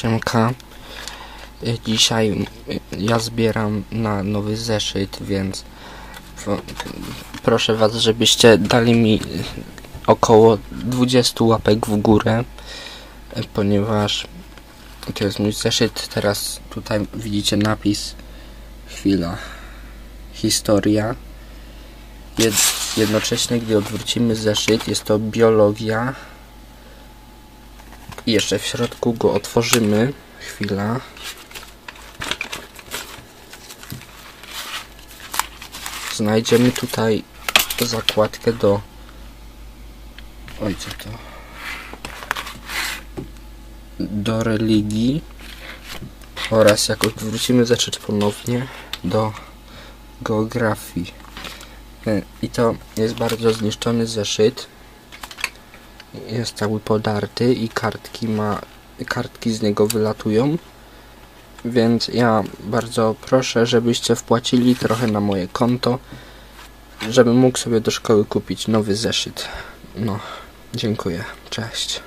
Siemka. Y, Dzisiaj y, ja zbieram na nowy zeszyt, więc pro- proszę Was, żebyście dali mi y, około 20 łapek w górę, ponieważ to jest mój zeszyt. Teraz tutaj widzicie napis chwila historia. Jed- jednocześnie, gdy odwrócimy zeszyt, jest to biologia. I jeszcze w środku go otworzymy. Chwila. Znajdziemy tutaj zakładkę do. Oj, co to? Do religii. Oraz jak odwrócimy zeszyt ponownie do geografii. E, I to jest bardzo zniszczony zeszyt jest cały podarty i kartki ma kartki z niego wylatują. Więc ja bardzo proszę żebyście wpłacili trochę na moje konto żebym mógł sobie do szkoły kupić nowy zeszyt. No dziękuję. Cześć